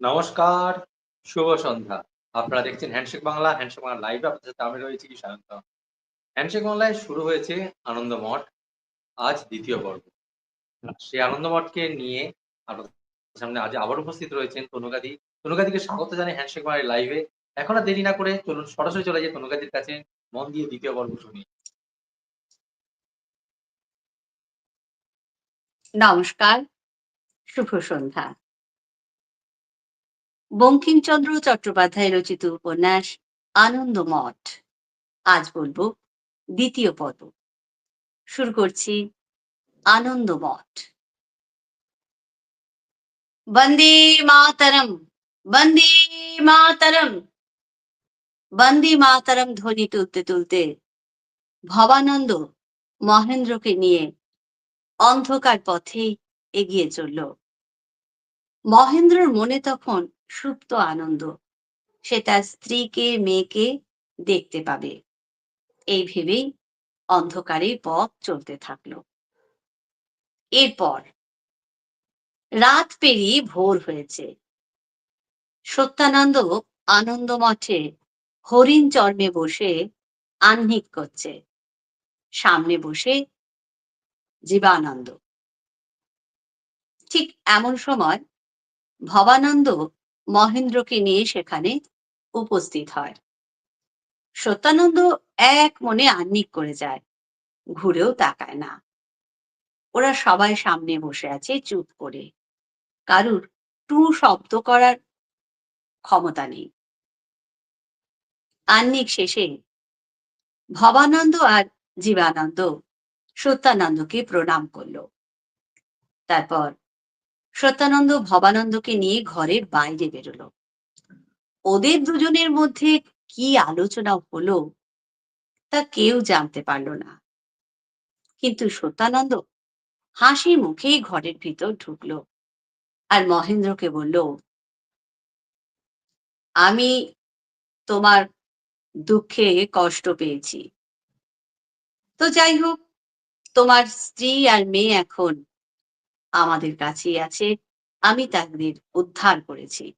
নমস্কার, শুভ সন্ধ্যা। আপনারা দেখছেন হ্যান্ডশেক বাংলা, হ্যান্ডশেক বাংলা লাইভে আপনাদের সাথে আমি রয়েছি সায়ন্ত। হ্যান্ডশেক বাংলায় শুরু হয়েছে আনন্দমঠ, আজ দ্বিতীয় পর্ব। সেই আনন্দমঠকে নিয়ে আপনাদের সামনে আজ আবার উপস্থিত রয়েছেন তনুকাদি। তনুকাদিকে স্বাগত জানাই হ্যান্ডশেক বাংলার লাইভে। এখন আর দেরি না করে চলুন সরাসরি চলে যাই তনুকাদির কাছে। মন দিয়ে দ্বিতীয় পর্ব শুনি। নমস্কার, শুভ সন্ধ্যা। বঙ্কিমচন্দ্র চট্টোপাধ্যায় রচিত উপন্যাস আনন্দমঠ। আজ বলব দ্বিতীয় পর্ব। শুরু করছি আনন্দমঠ। বন্দে মাতরম বন্দে মাতরম বন্দে মাতরম ধ্বনি তুলতে তুলতে ভবানন্দ মহেন্দ্রকে নিয়ে অন্ধকার পথে এগিয়ে চলল। মহেন্দ্রর মনে তখন সুপ্ত আনন্দ। সে তার স্ত্রীকে, মেয়েকে দেখতে পাবে। এই ভেবেই অন্ধকারে পথ চলতে থাকল। এরপর রাত পেরিয়ে ভোর হয়েছে। সত্যানন্দ আনন্দ মঠে হরিণ চর্মে বসে আহ্নিক করছে। সামনে বসে জীবানন্দ। ঠিক এমন সময় ভবানন্দ মহেন্দ্রকে নিয়ে সেখানে উপস্থিত হয়। সত্যানন্দ এক মনে আহ্নিক করে যায়, ঘুরেও তাকায় না। ওরা সবাই সামনে বসে আছে চুপ করে। কারুর টু শব্দ করার ক্ষমতা নেই। আহ্নিক শেষে ভবানন্দ আর জীবানন্দ সত্যানন্দকে প্রণাম করল। তারপর সত্যানন্দ ভবানন্দকে নিয়ে ঘরের বাইরে বেরোলো। ওদের দুজনের মধ্যে কি আলোচনা হলো তা কেউ জানতে পারল না। কিন্তু সত্যানন্দ হাসি মুখেই ঘরের ভিতর ঢুকলো আর মহেন্দ্রকে বলল, আমি তোমার দুঃখে কষ্ট পেয়েছি। তো যাই হোক, তোমার স্ত্রী আর মেয়ে এখন আমাদের কাছেই আছে। আমি তাদের উদ্ধার করেছি।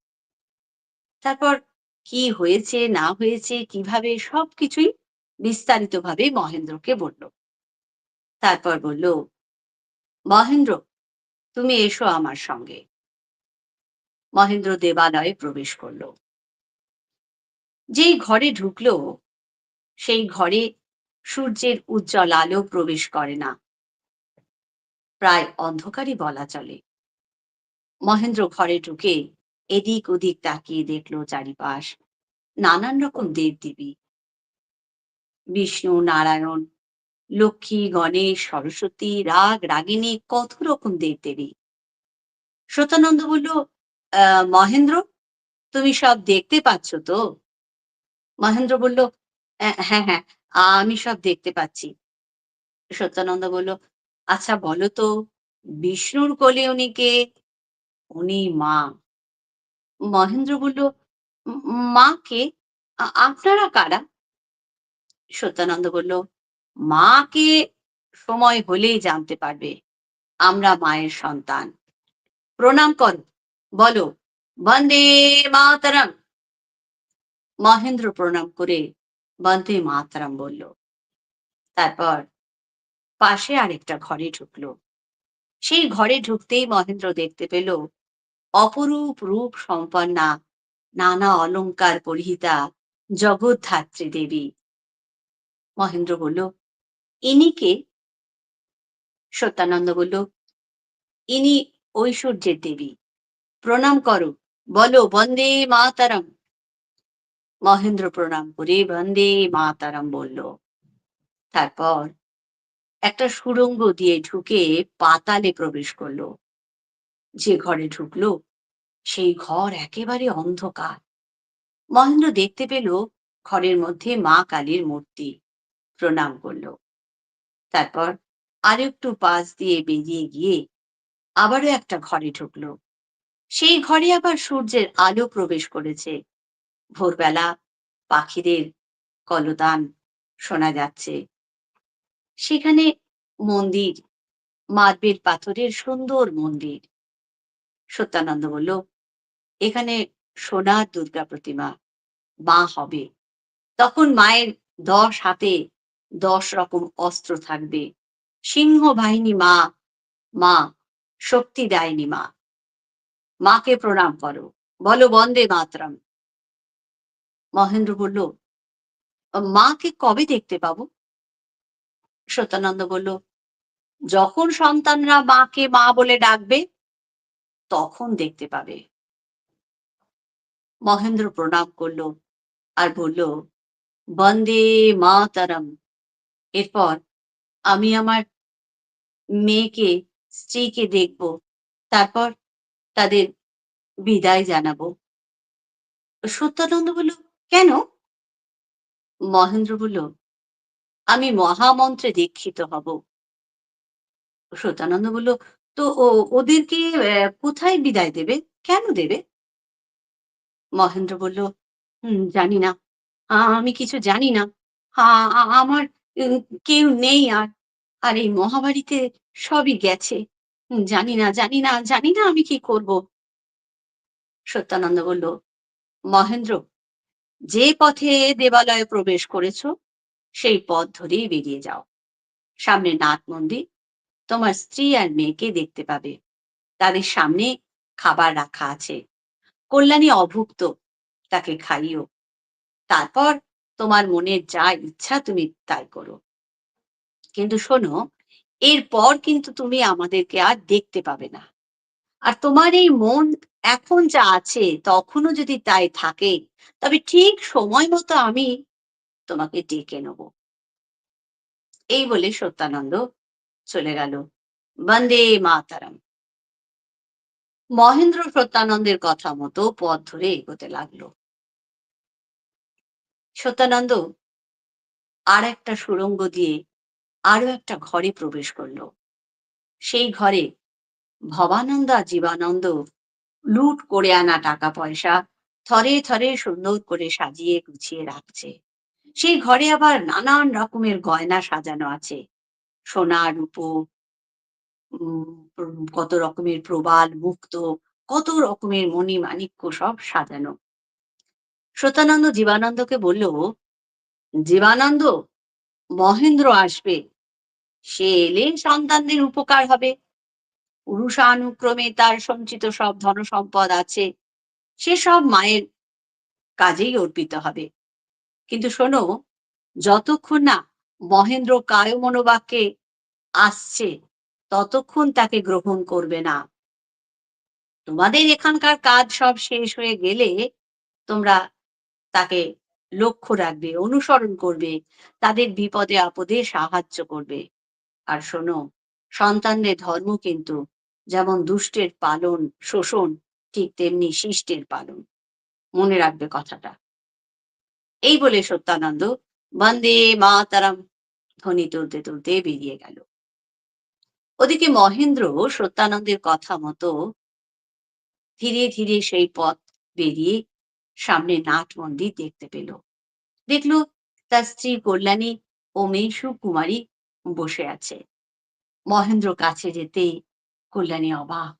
তারপর কি হয়েছে, না হয়েছে, কীভাবে সবকিছুই বিস্তারিতভাবে মহেন্দ্রকে বলল। তারপর বলল, মহেন্দ্র, তুমি এসো আমার সঙ্গে। মহেন্দ্র দেবালয়ে প্রবেশ করল। যেই ঘরে ঢুকলো, সেই ঘরে সূর্যের উজ্জ্বল আলো প্রবেশ করে না। প্রায় অন্ধকারই বলা চলে। মহেন্দ্র ঘরে ঢুকে এদিক ওদিক তাকিয়ে দেখল চারিপাশ নানান রকম দেবদেবী। বিষ্ণু, নারায়ণ, লক্ষ্মী, গণেশ, সরস্বতী, রাগ রাগিনী কত রকম দেবদেবী। সত্যানন্দ বলল আহ মহেন্দ্র, তুমি সব দেখতে পাচ্ছ তো? মহেন্দ্র বলল হ্যাঁ হ্যাঁ আমি সব দেখতে পাচ্ছি। সত্যানন্দ বলল আচ্ছা বলো তো বিষ্ণুর কোলে উনি কে? উনি মা। মহেন্দ্র বলল মা কে? আপনারা কারা? সত্যানন্দ বলল, মা কে সময় হলেই জানতে পারবে। আমরা মায়ের সন্তান। প্রণাম কর, বলো, বন্দে মাতারাম। মহেন্দ্র প্রণাম করে বন্দে মাতারাম বলল। তারপর পাশে আরেকটা ঘরে ঢুকলো। সেই ঘরে ঢুকতেই মহেন্দ্র দেখতে পেল অপরূপ রূপ সম্পন্না নানা অলঙ্কার পরিহিতা জগৎধাত্রী দেবী। মহেন্দ্র বলল, ইনি কে? সত্যানন্দ বলল, ইনি ঐশ্বর্যের দেবী। প্রণাম করো, বলো, বন্দে মাতারাম। মহেন্দ্র প্রণাম করে বন্দে মাতারাম বলল। তারপর একটা সুড়ঙ্গ দিয়ে ঢুকে পাতালে প্রবেশ করল। যে ঘরে ঢুকলো, সেই ঘর একেবারে অন্ধকার। মহেন্দ্র দেখতে পেল ঘরের মধ্যে মা কালীর মূর্তি। প্রণাম করল। তারপর আরেকটু পাশ দিয়ে বেরিয়ে গিয়ে আবারও একটা ঘরে ঢুকলো। সেই ঘরে আবার সূর্যের আলো প্রবেশ করেছে। ভোরবেলা পাখিদের কলতান শোনা যাচ্ছে। সেখানে মন্দির মার্বেল পাথরের সুন্দর মন্দির। সত্যানন্দ বলল, এখানে সোনার দুর্গা প্রতিমা মা হবে। তখন মায়ের দশ হাতে দশ রকম অস্ত্র থাকবে। সিংহ বাহিনী মা মা, শক্তি দেয়নি মা। মাকে প্রণাম করো, বলো বন্দে মাতরম। মহেন্দ্র বলল, মাকে কবে দেখতে পাবো? সত্যানন্দ বলল, যখন সন্তানরা মাকে মা বলে ডাকবে, তখন দেখতে পাবে। মহেন্দ্র প্রণাম করল আর বলল, বন্দে মাতারম। এরপর আমি আমার মেয়েকে, স্ত্রীকে দেখব, তারপর তাদের বিদায় জানাব। সত্যানন্দ বলল, কেন? মহেন্দ্র বলল আমি মহামন্ত্রে দীক্ষিত হব। সত্যানন্দ বলল তো ওদেরকে কোথায় বিদায় দেবে? কেন দেবে? মহেন্দ্র বলল "হুম, জানি না। আমি কিছু জানি না। আমার কেউ নেই আর আর এই মহাবাড়িতে সবই গেছে। জানি না জানি না জানি না আমি কি করব? সত্যানন্দ বলল মহেন্দ্র যে পথে দেবালয়ে প্রবেশ করেছ সেই পথ ধরেই বেরিয়ে যাও। সামনে নাথ মন্দির তোমার স্ত্রী আর মেয়েকে দেখতে পাবে। তাদের সামনে খাবার রাখা আছে। কল্যাণী অভুক্ত, তাকে খাইও। তারপর তোমার মনের যা ইচ্ছা তুমি তাই করো। কিন্তু শোনো, এরপর কিন্তু তুমি আমাদেরকে আর দেখতে পাবে না। আর তোমার এই মন এখন যা আছে তখনও যদি তাই থাকে, তবে ঠিক সময় মতো আমি তোমাকে ডেকে নেব। এই বলে সত্যানন্দ চলে গেল। বন্দে মাতারাম। মহেন্দ্র সত্যানন্দের কথা মতো পথ ধরে এগোতে লাগল। সত্যানন্দ, আর একটা সুড়ঙ্গ দিয়ে আরও একটা ঘরে প্রবেশ করল। সেই ঘরে ভবানন্দ জীবানন্দ লুট করে আনা টাকা পয়সা থরে থরে সুন্দর করে সাজিয়ে গুছিয়ে রাখছে। সেই ঘরে আবার নানান রকমের গয়না সাজানো আছে। সোনা, রূপো কত রকমের প্রবাল, মুক্ত, কত রকমের মণি মাণিক্য সব সাজানো। সত্যানন্দ জীবানন্দকে বলল, জীবানন্দ, মহেন্দ্র আসবে। সে এলে সন্তানদের উপকার হবে। পুরুষানুক্রমে তার সঞ্চিত সব ধন সম্পদ আছে। সে সব মায়ের কাজেই অর্পিত হবে। কিন্তু শোনো, যতক্ষণ না মহেন্দ্র কায় মনোবাক্যে আসছে, ততক্ষণ তাকে গ্রহণ করবে না। তোমাদের এখানকার কাজ সব শেষ হয়ে গেলে তোমরা তাকে লক্ষ্য রাখবে, অনুসরণ করবে, তাদের বিপদে আপদে সাহায্য করবে। আর শোনো, সন্তানদের ধর্ম কিন্তু যেমন দুষ্টের পালন, শোষণ, ঠিক তেমনি শিষ্টের পালন। মনে রাখবে কথাটা। এই বলে সত্যানন্দ বন্দে মাতারাম ধ্বনি তুলতে তুলতে বেরিয়ে গেল। ওদিকে মহেন্দ্র সত্যানন্দের কথা মতো ধীরে ধীরে সেই পথ বেরিয়ে সামনে নাট মন্দির দেখতে পেল। দেখল তার স্ত্রী কল্যাণী ও মেয়ে কুমারী বসে আছে। মহেন্দ্র কাছে যেতে কল্যাণী অবাক।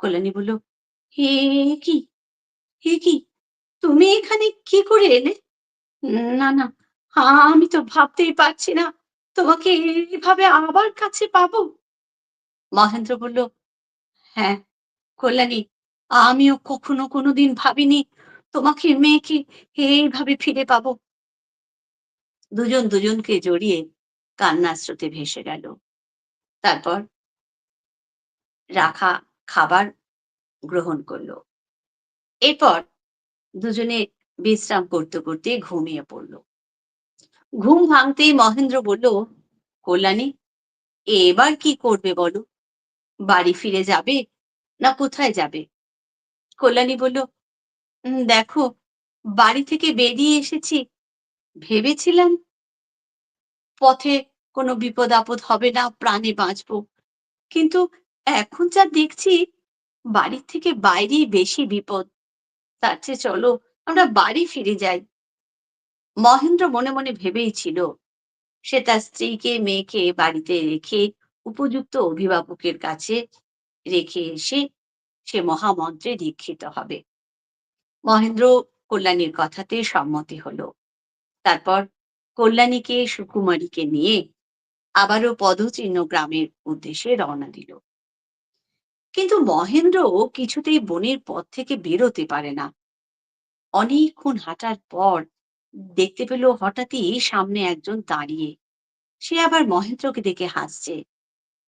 কল্যাণী বলল হে কি? হে কি? তুমি এখানে কি করে এলে? না না, আমি তো ভাবতেই পারছি না। তোমাকে এইভাবে আবার কাছে পাবো? মহেন্দ্র বলল হ্যাঁ কল্যাণী, আমিও কখনো কোনোদিন ভাবিনি তোমাকে মেয়েকে এইভাবে ফিরে পাবো। দুজন দুজনকে জড়িয়ে কান্নার স্রোতে ভেসে গেল। তারপর রাখা খাবার গ্রহণ করল। এরপর দুজনে বিশ্রাম করতে করতে ঘুমিয়ে পড়ল। ঘুম ভাঙতেই মহেন্দ্র বলল কল্যাণী এবার কি করবে বলো? বাড়ি ফিরে যাবে না কোথায় যাবে? কল্যাণী বলল "উম, দেখো বাড়ি থেকে বেরিয়ে এসেছি। ভেবেছিলাম পথে কোনো বিপদ আপদ হবে না প্রাণে বাঁচবো। কিন্তু এখন যা দেখছি বাড়ির থেকে বাইরেই বেশি বিপদ। তার চেয়ে চলো, আমরা বাড়ি ফিরে যাই। মহেন্দ্র মনে মনে ভেবেই ছিল, সে তার স্ত্রীকে, মেয়েকে বাড়িতে রেখে উপযুক্ত অভিভাবকের কাছে রেখে এসে সে মহামন্ত্রে দীক্ষিত হবে। মহেন্দ্র কল্যাণীর কথাতে সম্মতি হলো। তারপর কল্যাণীকে, সুকুমারীকে নিয়ে আবারও পদচিহ্ন গ্রামের উদ্দেশ্যে রওনা দিল। কিন্তু মহেন্দ্র কিছুতেই বনের পথ থেকে বেরোতে পারে না। অনেকক্ষণ হাঁটার পর দেখতে পেল হঠাৎই সামনে একজন দাঁড়িয়ে। সে আবার মহেন্দ্রকে দেখে হাসছে।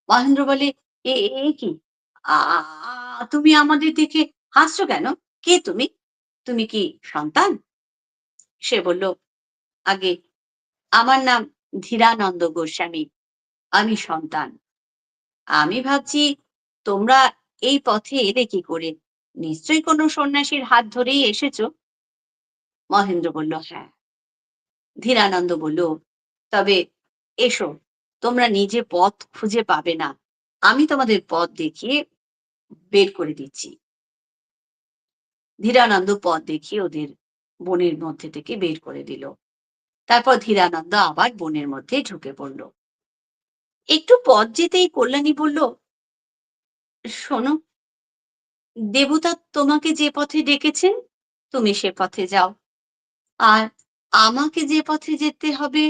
মহেন্দ্র বলে, এ কি? তুমি আমাদের দেখে হাসছো কেন? কে তুমি? তুমি কি সন্তান? সে বলল, আগে আমার নাম ধীরানন্দ গোস্বামী। আমি সন্তান। আমি ভাবছি তোমরা এই পথে এলে কি করে? নিশ্চয়ই কোনো সন্ন্যাসীর হাত ধরেই এসেছ? মহেন্দ্র বলল হ্যাঁ। ধীরানন্দ বলল, তবে এসো, তোমরা নিজে পথ খুঁজে পাবে না। আমি তোমাদের পথ দেখিয়ে বের করে দিচ্ছি। ধীরানন্দ পথ দেখিয়ে ওদের বনের মধ্যে থেকে বের করে দিল। তারপর ধীরানন্দ আবার বনের মধ্যে ঢুকে পড়ল। একটু পথ যেতেই কল্যাণী বলল শোনো দেবতা তোমাকে যে পথে ডেকেছেন তুমি সে পথে যাও। আর আমাকে যে পথে যেতে হবে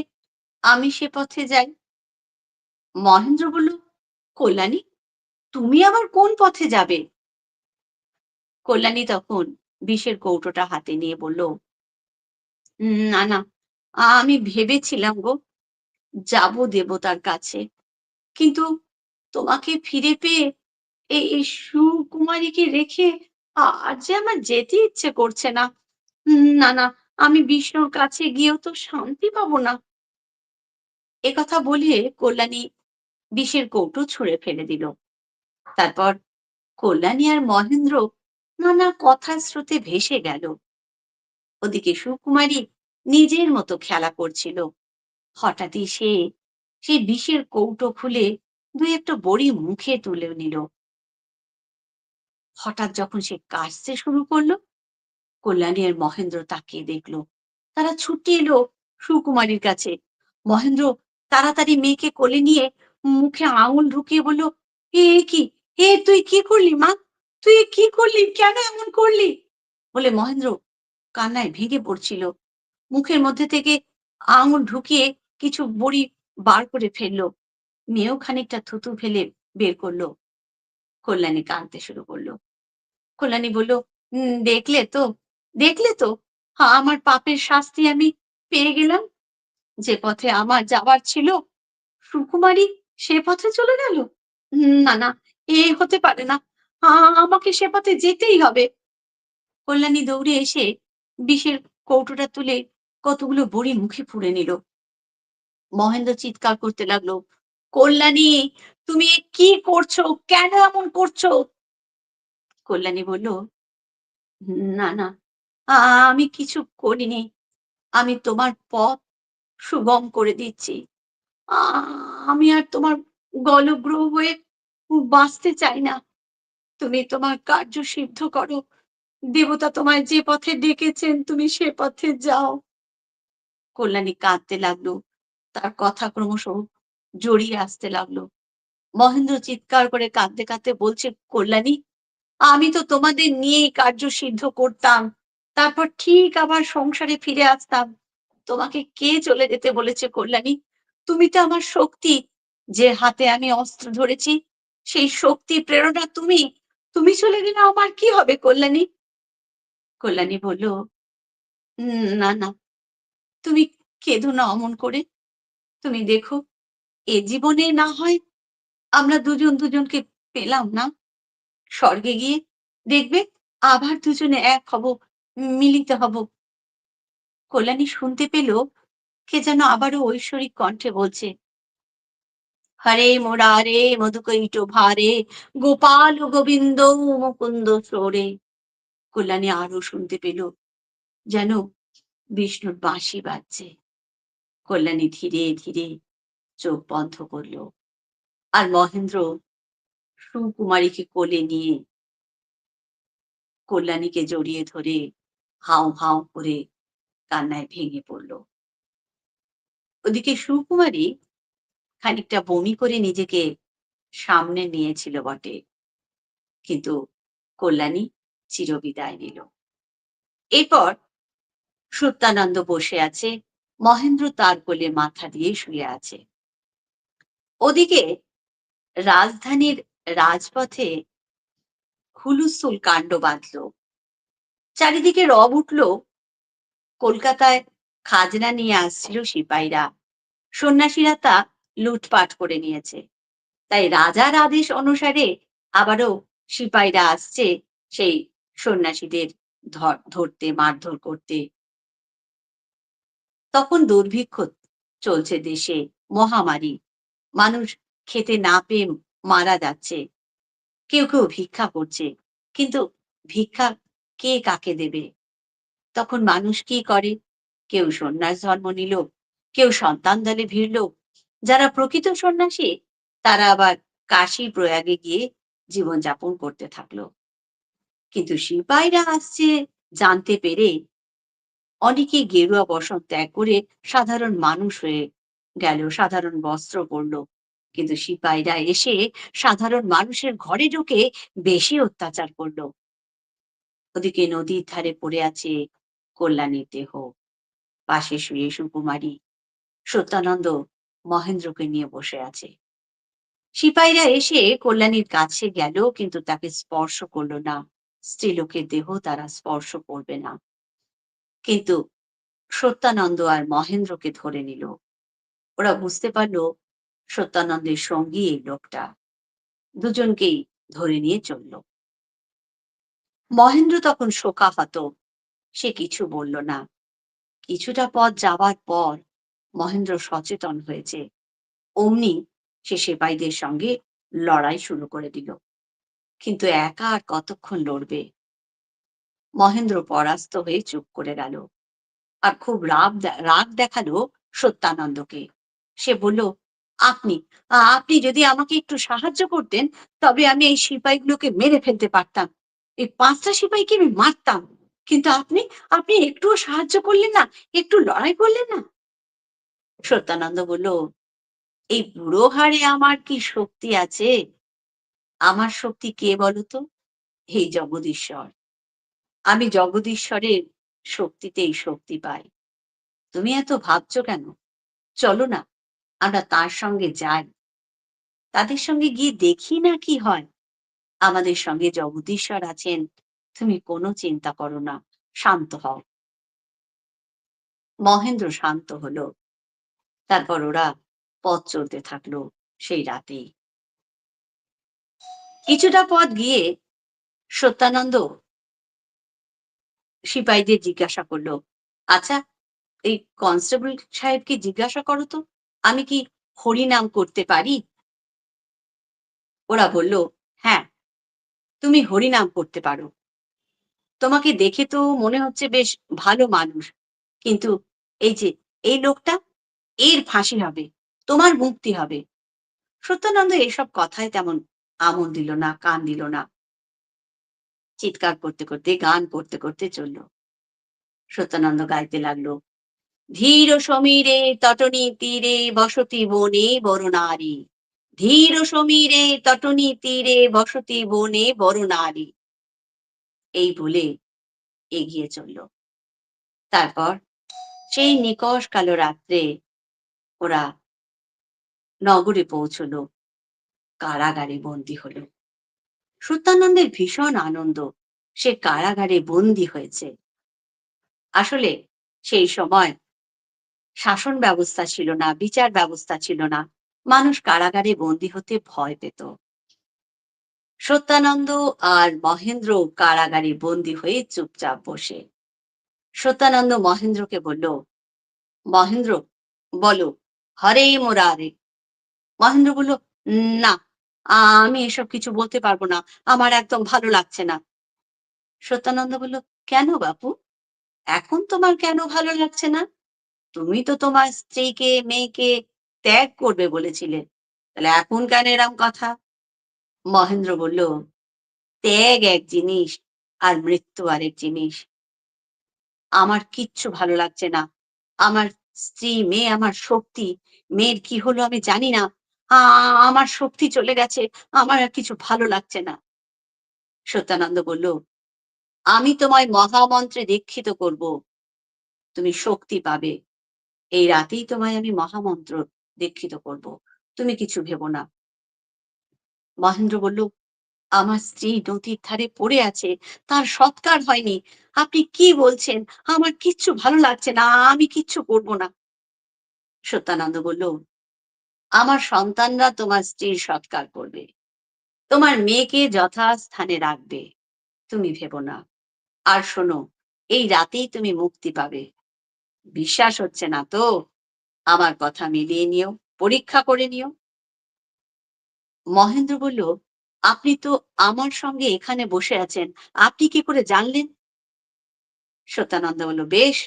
আমি সে পথে যাই। মহেন্দ্র বলল কল্যাণী তুমি আবার কোন পথে যাবে? কল্যাণী তখন বিষের কৌটোটা হাতে নিয়ে বলল "উম, না না আমি ভেবেছিলাম গো যাব দেবতার কাছে। কিন্তু তোমাকে ফিরে পেয়ে এই সুকুমারীকে রেখে আর যে আমার যেতে ইচ্ছে করছে না। না না, আমি বিষ্ণুর কাছে গিয়েও তো শান্তি পাবো না। একথা বলে কল্যাণী বিষের কৌটো ছুঁড়ে ফেলে দিল। তারপর কল্যাণী আর মহেন্দ্র নানা কথার স্রোতে ভেসে গেল। ওদিকে সুকুমারী নিজের মতো খেলা করছিল। হঠাৎই সে সেই বিষের কৌটো খুলে দুই একটা বড়ি মুখে তুলে নিল। হঠাৎ যখন সে কাশতে শুরু করল কল্যাণী আর মহেন্দ্র তাকিয়ে দেখল, তারা ছুটে এলো সুকুমারীর কাছে। মহেন্দ্র তাড়াতাড়ি মেয়েকে কোলে নিয়ে মুখে আঙুল ঢুকিয়ে বলল, এ কি? এ, তুই কি করলি মা? তুই কি করলি? কেন এমন করলি? বলে মহেন্দ্র কান্নায় ভেঙে পড়ছিল। মুখের মধ্যে থেকে আঙুল ঢুকিয়ে কিছু বড়ি বার করে ফেলল। মেয়েও খানিকটা থুতু ফেলে বের করল। কল্যাণী কাঁদতে শুরু করল। কল্যাণী বলল "উম, দেখলে তো দেখলে তো আমার পাপের শাস্তি আমি পেয়ে গেলাম। যে পথে আমার যাবার ছিল সুকুমারী সে পথে চলে গেল। না না এ হতে পারে না আমাকে সে পথে যেতেই হবে। কল্যাণী দৌড়ে এসে বিষের কৌটোটা তুলে কতগুলো বড়ি মুখে পুড়ে নিল। মহেন্দ্র চিৎকার করতে লাগল কল্যাণী তুমি কি করছ? কেন এমন করছ? কল্যাণী বলল, না না, আমি কিছু করিনি। আমি তোমার পথ সুগম করে দিচ্ছি। আমি আর তোমার গলগ্রহ হয়ে বাঁচতে চাই না। তুমি তোমার কার্য সিদ্ধ করো। দেবতা তোমায় যে পথে ডেকেছেন, তুমি সে পথে যাও কল্যাণী কাঁদতে লাগল। তার কথা ক্রমশ জড়িয়ে আসতে লাগল। মহেন্দ্র চিৎকার করে কাঁদতে কাঁদতে বলছে, কল্যাণী আমি তো তোমাদের নিয়েই কার্য সিদ্ধ করতাম। তারপর ঠিক আবার সংসারে ফিরে আসতাম। তোমাকে কে চলে যেতে বলেছে কল্যাণী? তুমি তো আমার শক্তি। যে হাতে আমি অস্ত্র ধরেছি সেই শক্তি প্রেরণা তুমি। তুমি চলে গেলে আমার কি হবে কল্যাণী? কল্যাণী বলল "উম, না না তুমি কেঁদো না অমন করে। তুমি দেখো এ জীবনে না হয় আমরা দুজন দুজনকে পেলাম না। স্বর্গে গিয়ে দেখবে আবার দুজনে এক হব, মিলিত হব। কল্যাণী শুনতে পেল, কে যেন আবারও ঐশ্বরিক কণ্ঠে বলছে, হরে মোরারে মধুকৈট ভারে, গোপাল গোবিন্দ মুকুন্দ সোরে। কল্যাণী আরও শুনতে পেল, যেন বিষ্ণুর বাঁশি বাজছে। কল্যাণী ধীরে ধীরে চোখ বন্ধ করল, আর মহেন্দ্র সুকুমারীকে কোলে নিয়ে, কল্যাণীকে জড়িয়ে ধরে হাউ হাউ করে কান্নায় ভেঙে পড়ল। ওদিকে সুকুমারী খানিকটা বমি করে নিজেকে সামনে নিয়েছিল বটে, কিন্তু কল্যাণী চিরবিদায় নিল। এরপর সত্যানন্দ বসে আছে, মহেন্দ্র তার কোলে মাথা দিয়ে শুয়ে আছে। ওদিকে রাজধানীর রাজপথে হুলুস্থুল কাণ্ড বাঁধল। চারিদিকে রব উঠল। কলকাতায় খাজনা নিয়ে আসছিল সিপাহীরা সন্ন্যাসীরা তা লুটপাট করে নিয়েছে। তাই রাজার আদেশ অনুসারে আবারও সিপাহীরা আসছে সেই সন্ন্যাসীদের ধর- ধরতে, মারধর করতে। তখন দুর্ভিক্ষ চলছে দেশে, মহামারী। মানুষ খেতে না পেয়ে মারা যাচ্ছে। কেউ কেউ ভিক্ষা করছে, কিন্তু ভিক্ষা কে কাকে দেবে? তখন মানুষ কি করে? কেউ সন্ন্যাস ধর্ম নিল, কেউ সন্তান দলে ভিড়ল। যারা প্রকৃত সন্ন্যাসী, তারা আবার কাশী প্রয়াগে গিয়ে জীবনযাপন করতে থাকল। কিন্তু সিপাহীরা আসছে জানতে পেরে অনেকে গেরুয়া বসন ত্যাগ করে সাধারণ মানুষ হয়ে গেল, সাধারণ বস্ত্র পরলো। কিন্তু সিপাহীরা এসে সাধারণ মানুষের ঘরে ঢুকে বেশি অত্যাচার করল। ওদিকে নদীর ধারে পড়ে আছে কল্যাণীর দেহ। পাশে শুয়ে সুকুমারী সত্যানন্দ মহেন্দ্রকে নিয়ে বসে আছে। সিপাহীরা এসে কল্যাণীর কাছে গেল, কিন্তু তাকে স্পর্শ করল না। স্ত্রীলোকের দেহ তারা স্পর্শ করবে না। কিন্তু সত্যানন্দ আর মহেন্দ্রকে ধরে নিল। ওরা বুঝতে পারল সত্যানন্দের সঙ্গী এই লোকটা দুজনকেই ধরে নিয়ে চলল। মহেন্দ্র তখন শোকাহত, সে কিছু বলল না। কিছুটা পথ যাবার পর মহেন্দ্র সচেতন হয়েছে। অমনি সে সেপাইদের সঙ্গে লড়াই শুরু করে দিল। কিন্তু একা আর কতক্ষণ লড়বে? মহেন্দ্র পরাস্ত হয়ে চুপ করে গেল। আর খুব রাগ রাগ দেখাল সত্যানন্দকে। সে বলল আপনি আপনি যদি আমাকে একটু সাহায্য করতেন, তবে আমি এই সিপাহীগুলোকে মেরে ফেলতে পারতাম। এই পাঁচটা সিপাহীকে আমি মারতাম। কিন্তু আপনি আপনি একটুও সাহায্য করলেন না, একটু লড়াই করলেন না? সত্যানন্দ বলল, এই বুড়ো হাড়ে আমার কি শক্তি আছে? আমার শক্তি কে বলতো? হে জগদীশ্বর, আমি জগদীশ্বরের শক্তিতেই শক্তি পাই। তুমি এত ভাবছ কেন? চলো না আমরা তার সঙ্গে যাই। তাদের সঙ্গে গিয়ে দেখি না কি হয়। আমাদের সঙ্গে জগদীশ্বর আছেন, তুমি কোনো চিন্তা করো না, শান্ত হও। মহেন্দ্র শান্ত হলো। তারপর ওরা পথ চলতে থাকল সেই রাতেই কিছুটা পথ গিয়ে সত্যানন্দ সিপাহীদের জিজ্ঞাসা করল আচ্ছা এই কনস্টেবল সাহেবকে জিজ্ঞাসা করো তো। আমি কি হরিনাম করতে পারি? ওরা বলল হ্যাঁ তুমি হরিনাম করতে পারো। তোমাকে দেখে তো মনে হচ্ছে বেশ ভালো মানুষ। কিন্তু এই যে, এই লোকটা, এর ফাঁসি হবে, তোমার মুক্তি হবে। সত্যানন্দ এসব কথায় তেমন আমল দিল না, কান দিল না। চিৎকার করতে করতে, গান করতে করতে চলল। সত্যানন্দ গাইতে লাগল ধীর সমীরে তটনী তীরে বসতি বনে বড় নারী। ধীর সমীরে তটনী তীরে বসতি বনে বড় নারী। এই বলে এগিয়ে চলল। তারপর সেই নিকষ কালো রাত্রে ওরা নগরে পৌঁছলো। কারাগারে বন্দী হলো। সত্যানন্দের ভীষণ আনন্দ সে কারাগারে বন্দী হয়েছে। আসলে সেই সময় শাসন ব্যবস্থা ছিল না, বিচার ব্যবস্থা ছিল না। মানুষ কারাগারে বন্দী হতে ভয় পেত। সত্যানন্দ আর মহেন্দ্র কারাগারে বন্দী হয়ে চুপচাপ বসে। সত্যানন্দ মহেন্দ্রকে বলল, মহেন্দ্র, বলো, হরে মোরারে। মহেন্দ্র বলল, না, আমি এসব কিছু বলতে পারব না, আমার একদম ভালো লাগছে না। সত্যানন্দ বলল, কেন বাপু? এখন তোমার কেন ভালো লাগছে না? তুমি তো তোমার স্ত্রীকে, মেয়েকে ত্যাগ করবে বলেছিলে। তাহলে এখন কেন এরম কথা? মহেন্দ্র বলল, ত্যাগ এক জিনিস আর মৃত্যু আরেক জিনিস। আমার কিচ্ছু ভালো লাগছে না। আমার স্ত্রী, মেয়ে, আমার শক্তি। মেয়ের কি হলো আমি জানি না। আমার শক্তি চলে গেছে। আমার আর কিছু ভালো লাগছে না। সত্যানন্দ বলল, আমি তোমায় মহামন্ত্রে দীক্ষিত করব। তুমি শক্তি পাবে। এই রাতেই তোমায় আমি মহামন্ত্র দীক্ষিত করব। তুমি কিছু ভেব না। মহেন্দ্র বলল, আমার স্ত্রী নদীর ধারে পড়ে আছে, তার সৎকার হয়নি। আপনি কি বলছেন? আমার কিচ্ছু ভালো লাগছে না, আমি কিচ্ছু করব না। সত্যানন্দ বলল, আমার সন্তানরা তোমার স্ত্রীর সৎকার করবে। তোমার মেয়েকে যথাস্থানে রাখবে। তুমি ভেবো না। আর শোনো, এই রাতেই তুমি মুক্তি পাবে। বিশ্বাস হচ্ছে না তো? আমার কথা মিলিয়ে নিও, পরীক্ষা করে নিও। মহেন্দ্র বলল, আপনি তো আমার সঙ্গে এখানে বসে আছেন, আপনি কি করে জানলেন? সত্যানন্দ বলল, বেশ,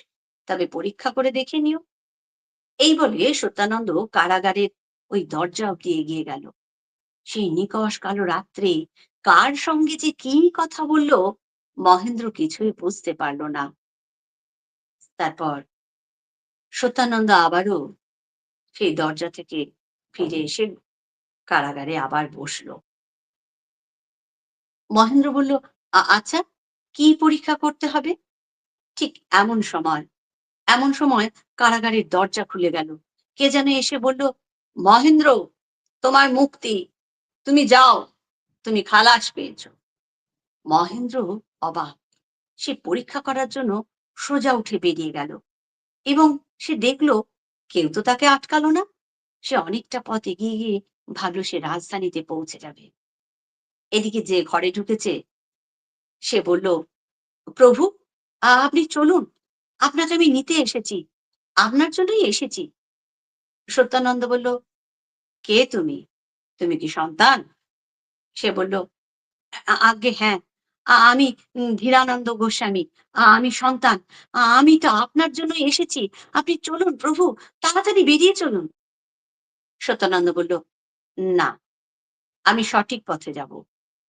তবে পরীক্ষা করে দেখে নিও। এই বলে সত্যানন্দ কারাগারের ওই দরজা অব্দি এগিয়ে গেল। সেই নিকষ কালো রাত্রে কার সঙ্গে যে কি কথা বলল, মহেন্দ্র কিছুই বুঝতে পারল না। তারপর সত্যানন্দ আবারও সেই দরজা থেকে ফিরে এসে কারাগারে আবার বসল। মহেন্দ্র বলল আচ্ছা কি পরীক্ষা করতে হবে? ঠিক এমন সময় এমন সময় কারাগারের দরজা খুলে গেল। কে যেন এসে বলল মহেন্দ্র তোমার মুক্তি তুমি যাও তুমি খালাস পেয়েছ। মহেন্দ্র অবাক। সে পরীক্ষা করার জন্য সোজা উঠে বেরিয়ে গেল এবং সে দেখল কেউ তো তাকে আটকালো না। সে অনেকটা পথ এগিয়ে গিয়ে ভাবলো সে রাজধানীতে পৌঁছে যাবে। এদিকে যে ঘরে ঢুকেছে, সে বলল, প্রভু আপনি চলুন। আপনাকে আমি নিতে এসেছি। আপনার জন্যই এসেছি। সত্যানন্দ বলল, কে তুমি? তুমি কি সন্তান? সে বলল, "আ- আজ্ঞে হ্যাঁ আমি ধীরানন্দ গোস্বামী আমি সন্তান আমি তো আপনার জন্য এসেছি। আপনি চলুন প্রভু, তাড়াতাড়ি বেরিয়ে চলুন। সত্যানন্দ বলল, না, আমি সঠিক পথে যাব।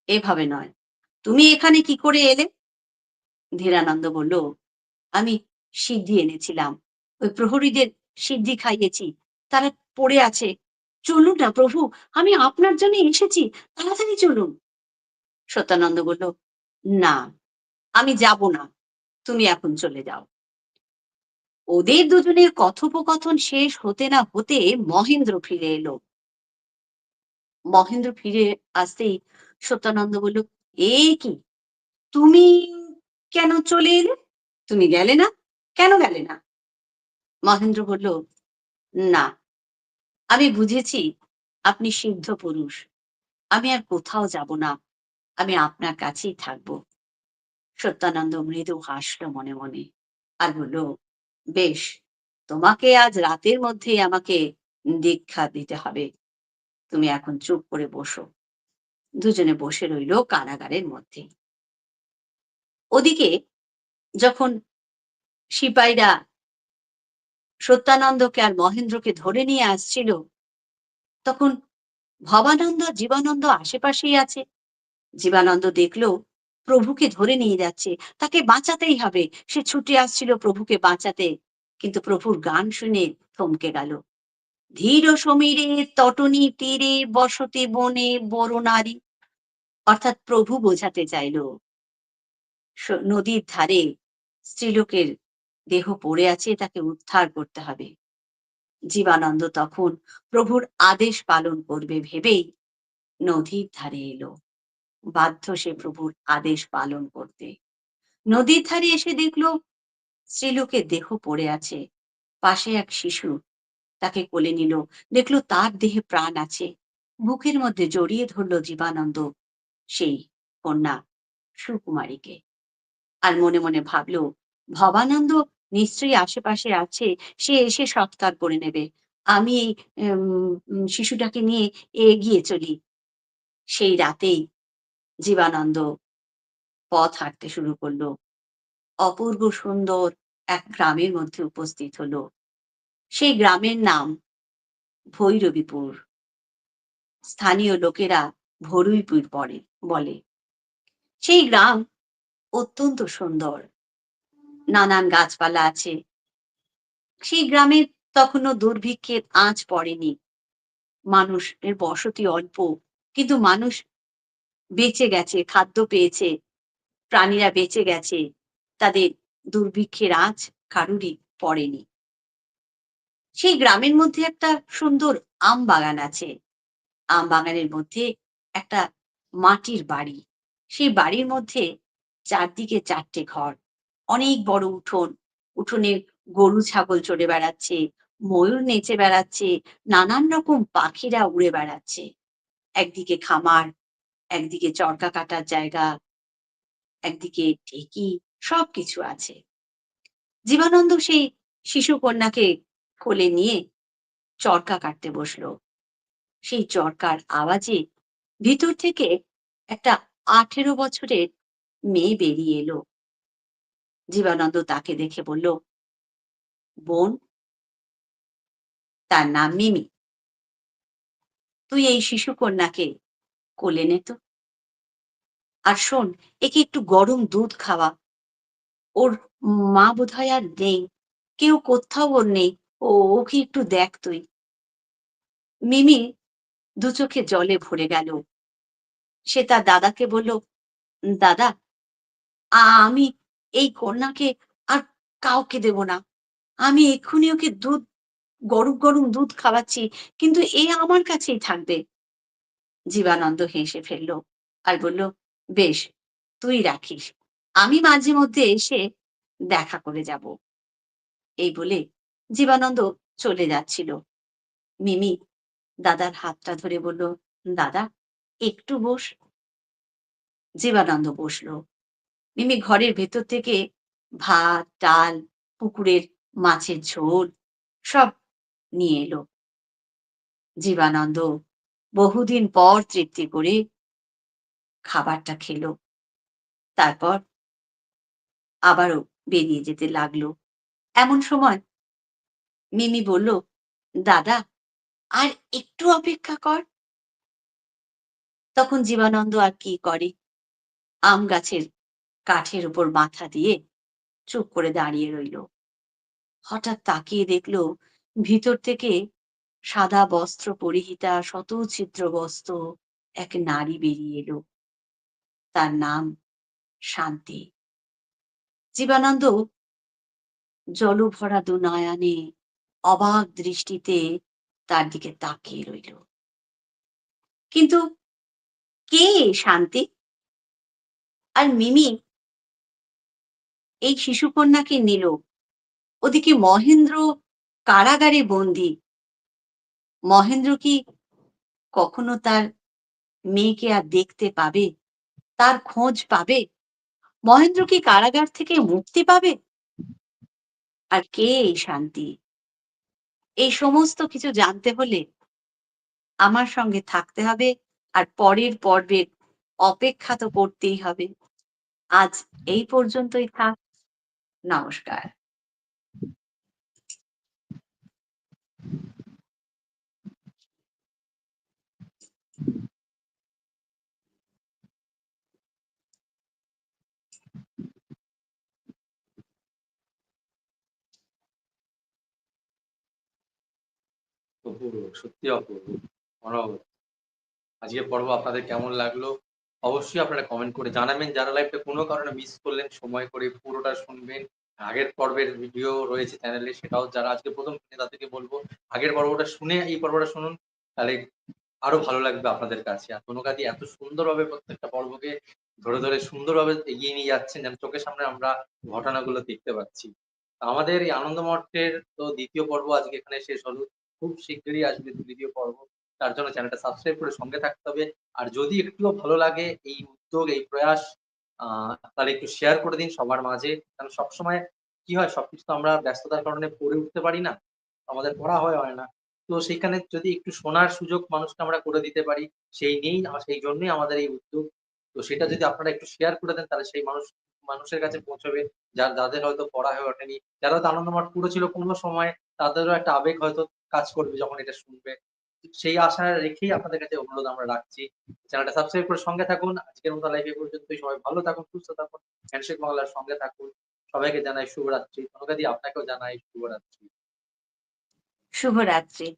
এভাবে নয়। তুমি এখানে কি করে এলে? ধীরানন্দ বলল, আমি সিদ্ধি এনেছিলাম। ওই প্রহরীদের সিদ্ধি খাইয়েছি। তারা পড়ে আছে। চলুন না প্রভু, আমি আপনার জন্য এসেছি। তাড়াতাড়ি চলুন। সত্যানন্দ বলল না, আমি যাব না, তুমি এখন চলে যাও। ওদের দুজনের কথোপকথন শেষ হতে না হতে মহেন্দ্র ফিরে এলো। মহেন্দ্র ফিরে আসতেই সত্যানন্দ বলল, এ কি? তুমি কেন চলে এলে? তুমি গেলে না? কেন গেলে না? মহেন্দ্র বলল, না, আমি বুঝেছি আপনি সিদ্ধ পুরুষ, আমি আর কোথাও যাব না। আমি আপনার কাছেই থাকব। সত্যানন্দ মৃদু হাসলো মনে মনে আর বলল, বেশ, তোমাকে আজ রাতের মধ্যেই আমাকে দীক্ষা দিতে হবে। তুমি এখন চুপ করে বসো। দুজনে বসে রইল কারাগারের মধ্যে। ওদিকে যখন সিপাহীরা সত্যানন্দকে আর মহেন্দ্রকে ধরে নিয়ে আসছিল, তখন ভবানন্দ, জীবানন্দ আশেপাশেই আছে। জীবানন্দ দেখল, প্রভুকে ধরে নিয়ে যাচ্ছে। তাকে বাঁচাতেই হবে। সে ছুটে আসছিল প্রভুকে বাঁচাতে। কিন্তু প্রভুর গান শুনে থমকে গেল। ধীর সমীরে, তটনী তীরে, বসতে বনে বড় নারী। অর্থাৎ প্রভু বোঝাতে চাইলো নদীর ধারে স্ত্রীলোকের দেহ পড়ে আছে, তাকে উদ্ধার করতে হবে। জীবানন্দ তখন প্রভুর আদেশ পালন করবে ভেবেই নদীর ধারে এলো। বাধ্য সে প্রভুর আদেশ পালন করতে। নদীর ধারে এসে দেখল স্ত্রীলোকের দেহ পড়ে আছে। পাশে এক শিশু তাকে কোলে নিল। দেখল তার দেহে প্রাণ আছে। বুকের মধ্যে জড়িয়ে ধরলো জীবানন্দ, সেই কন্যা সুকুমারীকে। আর মনে মনে ভাবলো, ভবানন্দ নিশ্চয়ই আশেপাশে আছে, সে এসে সৎকার করে নেবে। আমি এই শিশুটাকে নিয়ে এগিয়ে চলি। সেই রাতেই জীবানন্দ পথ হাঁটতে শুরু করল। অপূর্ব সুন্দর এক গ্রামের মধ্যে উপস্থিত হলো। সেই গ্রামের নাম ভৈরবীপুর। স্থানীয় লোকেরা ভরুইপুর পরে বলে। সেই গ্রাম অত্যন্ত সুন্দর। নানান গাছপালা আছে। সেই গ্রামে তখনও দুর্ভিক্ষের আঁচ পড়েনি। মানুষের বসতি অল্প, কিন্তু মানুষ বেঁচে গেছে, খাদ্য পেয়েছে, প্রাণীরা বেঁচে গেছে, তাদের দুর্ভিক্ষের আঁচ কারুরই পড়েনি। সেই গ্রামের মধ্যে একটা সুন্দর আম বাগান আছে। আম বাগানের মধ্যে একটা মাটির বাড়ি। সেই বাড়ির মধ্যে চারদিকে চারটে ঘর। অনেক বড় উঠোন। উঠোনে গরু, ছাগল চড়ে বেড়াচ্ছে, ময়ূর নেচে বেড়াচ্ছে, নানান রকম পাখিরা উড়ে বেড়াচ্ছে। একদিকে খামার একদিকে চরকা কাটার জায়গা, একদিকে ঢেকি, সবকিছু আছে। জীবানন্দ সেই শিশু কন্যাকে কোলে নিয়ে চরকা কাটতে বসল। সেই চরকার আওয়াজে ভিতর থেকে একটা আঠেরো বছরের মেয়ে বেরিয়ে এলো। জীবানন্দ তাকে দেখে বলল, বোন, তার নাম মিমি। তুই এই শিশু কন্যাকে কোলে নে তো। আর শোন, একে একটু গরম দুধ খাওয়া। ওর মা বোধহয় আর নেই, কেউ কোথাও ওর নেই, ও, ওকে একটু দেখ তুই। মিমি দু চোখে জলে ভরে গেল। সে তার দাদাকে বলল, দাদা, আমি এই কন্যাকে আর কাউকে দেব না। আমি এক্ষুনি ওকে দুধ, গরম গরম দুধ খাওয়াচ্ছি, কিন্তু এ আমার কাছেই থাকবে। জীবানন্দ হেসে ফেলল আর বলল, বেশ, তুই রাখিস। আমি মাঝে মধ্যে এসে দেখা করে যাব। এই বলে জীবানন্দ চলে যাচ্ছিল। মিমি দাদার হাতটা ধরে বলল, দাদা, একটু বস। জীবানন্দ বসল। মিমি ঘরের ভেতর থেকে ভাত, ডাল, পুকুরের মাছের ঝোল সব নিয়ে এলো। জীবানন্দ বহুদিন পর তৃপ্তি করে খাবারটা খেলো। তারপর আবারও বেরিয়ে যেতে লাগল। এমন সময় মিমি বলল, দাদা, আর একটু অপেক্ষা কর। তখন জীবানন্দ আর কি করে? আম গাছের কাঠের উপর মাথা দিয়ে চুপ করে দাঁড়িয়ে রইল। হঠাৎ তাকিয়ে দেখল ভিতর থেকে সাদা বস্ত্র পরিহিতা শত ছিদ্র বস্ত্র এক নারী বেরিয়ে এলো। তার নাম শান্তি। জীবানন্দ জল ভরা দু নয়নে অবাক দৃষ্টিতে তার দিকে তাকিয়ে রইল। কিন্তু কে শান্তি? আর মিমি? এই শিশুকন্যাকে নিল। ওদিকে মহেন্দ্র কারাগারে বন্দি মহেন্দ্র কি কখনো তার মেয়েকে আর দেখতে পাবে? তার খোঁজ পাবে? মহেন্দ্র কি কারাগার থেকে মুক্তি পাবে? আর কে এই শান্তি? এই সমস্ত কিছু জানতে হলে আমার সঙ্গে থাকতে হবে আর পরের পর্বের অপেক্ষা তো করতেই হবে। আজ এই পর্যন্তই থাক। নমস্কার। অপূর্ব, সত্যি অপূর্ব, অনবদ্য। আজকের পর্ব আপনাদের কেমন লাগল? অবশ্যই আপনারা কমেন্ট করে জানাবেন। যারা লাইভটা কোনো কারণে মিস করলেন, সময় করে পুরোটা শুনবেন। আগের পর্বের ভিডিও রয়েছে চ্যানেলে সেটাও যারা আজকে প্রথম তাদেরকে বলব। আগের পর্বটা শুনে এই পর্বটা শুনুন, তাহলে আরও ভালো লাগবে আপনাদের কাছে। আর কোনো কাজই এত সুন্দরভাবে প্রত্যেকটা পর্বকে ধরে ধরে সুন্দরভাবে এগিয়ে নিয়ে যাচ্ছেন যেন চোখের সামনে আমরা ঘটনাগুলো দেখতে পাচ্ছি। আমাদের এই আনন্দ মঠের তো দ্বিতীয় পর্ব আজকে এখানে শেষ হলো। খুব শীঘ্রই আসবে দ্বিতীয় পর্ব। তার জন্য চ্যানেলটা সাবস্ক্রাইব করে সঙ্গে থাকতে হবে। আর যদি একটুও ভালো লাগে, এই উদ্যোগ, এই প্রয়াস তাহলে একটু শেয়ার করে দিন সবার মাঝে। কারণ সবসময় কি হয়, সবকিছু তো আমরা ব্যস্ততার কারণে পড়ে উঠতে পারি না। আমাদের পড়া হয় হয় না। তো সেখানে যদি একটু শোনার সুযোগ মানুষকে আমরা করে দিতে পারি, সেই নিয়েই, সেই জন্যই আমাদের এই উদ্যোগ। তো সেটা যদি আপনারা একটু শেয়ার করে দেন, তাহলে সেই মানুষ, মানুষের কাছে পৌঁছবে। যার, যাদের হয়তো পড়া হয়ে ওঠেনি, যারা হয়তো আনন্দমঠ পুরো ছিল কোনো সময়, তাদেরও একটা আবেগ হয়তো কাজ করবে যখন এটা শুনবে। সেই আশা রেখেই আপনাদের কাছে অনুরোধ আমরা রাখছি। চ্যানেলটা সাবস্ক্রাইব করে সঙ্গে থাকুন। আজকের মতো এ পর্যন্তই। সবাই ভালো থাকুন, সুস্থ থাকুন। হ্যান্ডশেক বাংলার সঙ্গে থাকুন। সবাইকে জানাই শুভরাত্রি। ধন্যবাদ আপনাকেও জানাই শুভরাত্রি। শুভরাত্রি।